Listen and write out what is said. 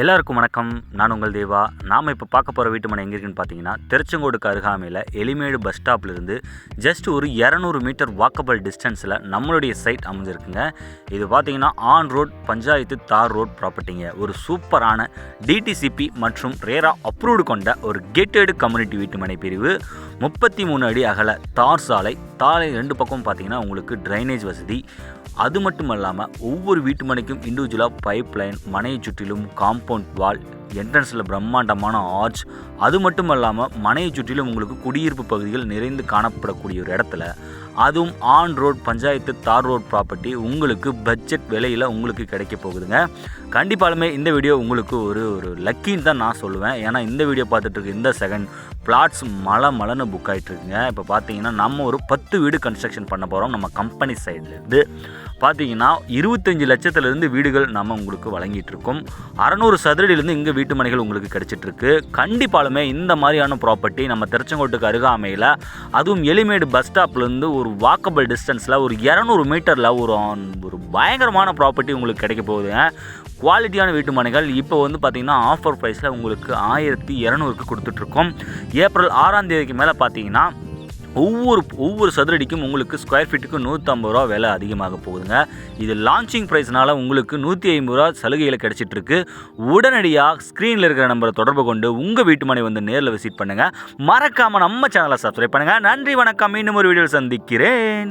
எல்லாருக்கும் வணக்கம். நான் உங்கள் தேவா. நாம் இப்போ பார்க்க போகிற வீட்டுமனை எங்கே இருக்குன்னு பார்த்தீங்கன்னா திருச்செங்கோடுக்கு அருகாமையில் எலிமேடு பஸ் ஸ்டாப்லேருந்து ஜஸ்ட் ஒரு இரநூறு மீட்டர் வாக்கபிள் டிஸ்டன்ஸில் நம்மளுடைய சைட் அமைஞ்சிருக்குங்க. இது பார்த்தீங்கன்னா ஆன் ரோட் பஞ்சாயத்து தார் ரோட் ப்ராப்பர்ட்டிங்க ஒரு சூப்பரான டிடிசிபி மற்றும் ரேரா அப்ரூவ்டு கொண்ட ஒரு கெட்டடு கம்யூனிட்டி வீட்டுமனை பிரிவு. முப்பத்தி மூணு அடி அகல தார் சாலை சாலை ரெண்டு பக்கம் பார்த்தீங்கன்னா உங்களுக்கு ட்ரைனேஜ் வசதி. அது மட்டும் இல்லாமல் ஒவ்வொரு வீட்டு மனைக்கும் இண்டிவிஜுவலாக பைப் லைன் மனையை சுற்றிலும் காம்பவுண்ட் வால் என்ட்ரன்ஸில் பிரம்மாண்டமான ஆர்ச் அது மட்டும் இல்லாமல் மனையை சுற்றிலும் உங்களுக்கு குடியிருப்பு பகுதிகள் நிறைந்து காணப்படக்கூடிய ஒரு இடத்துல அதுவும் ஆன் ரோட் பஞ்சாயத்து தார் ரோட் ப்ராப்பர்ட்டி உங்களுக்கு பட்ஜெட் விலையில் உங்களுக்கு கிடைக்க போகுதுங்க. கண்டிப்பாலுமே இந்த வீடியோ உங்களுக்கு ஒரு ஒரு லக்கின்னு தான் நான் சொல்லுவேன். ஏன்னா இந்த வீடியோ பார்த்துட்ருக்கு இந்த செகண்ட் பிளாட்ஸ் மலை மலைன்னு புக் ஆகிட்டு இருக்குங்க. இப்போ பார்த்தீங்கன்னா நம்ம ஒரு பத்து வீடு கன்ஸ்ட்ரக்ஷன் பண்ண போகிறோம் நம்ம கம்பெனி சைட்லேருந்து பார்த்தீங்கன்னா இருபத்தஞ்சி லட்சத்துலேருந்து வீடுகள் நம்ம உங்களுக்கு வழங்கிட்டுருக்கோம். அறநூறு சதுரடியிலேருந்து இங்கே வீட்டு மனைகள் உங்களுக்கு கிடச்சிட்ருக்கு. கண்டிப்பாலுமே இந்த மாதிரியான ப்ராப்பர்ட்டி நம்ம திருச்செங்கோட்டுக்கு அருகாமையில் அதுவும் எலிமேடு பஸ் ஸ்டாப்லேருந்து ஒரு வாக்கபிள் டிஸ்டன்ஸில் ஒரு இரநூறு மீட்டரில் ஒரு ஒரு பயங்கரமான ப்ராப்பர்ட்டி உங்களுக்கு கிடைக்க போகுதுங்க. குவாலிட்டியான வீட்டு மனைகள் இப்போ வந்து பார்த்திங்கன்னா ஆஃபர் ப்ரைஸில் உங்களுக்கு ஆயிரத்தி இரநூறுக்கு கொடுத்துட்ருக்கோம். ஏப்ரல் ஆறாம் தேதிக்கு மேலே பார்த்தீங்கன்னா ஒவ்வொரு ஒவ்வொரு சதுரடிக்கும் உங்களுக்கு ஸ்கொயர் ஃபீட்டுக்கு நூற்றம்பது ரூபா விலை அதிகமாக போகுதுங்க. இது லான்ச்சிங் ப்ரைஸ்னால உங்களுக்கு நூற்றி ஐம்பது ரூபா சலுகையில் கிடச்சிட்ருக்கு. உடனடியாக ஸ்க்ரீனில் இருக்கிற நம்பரை தொடர்பு கொண்டு உங்கள் வீட்டு மனை வந்து நேரில் விசிட் பண்ணுங்கள் மறக்காமல் நம்ம சேனலை சப்ஸ்கிரைப் பண்ணுங்கள் நன்றி வணக்கம். இன்னும் ஒரு வீடியோவில் சந்திக்கிறேன்.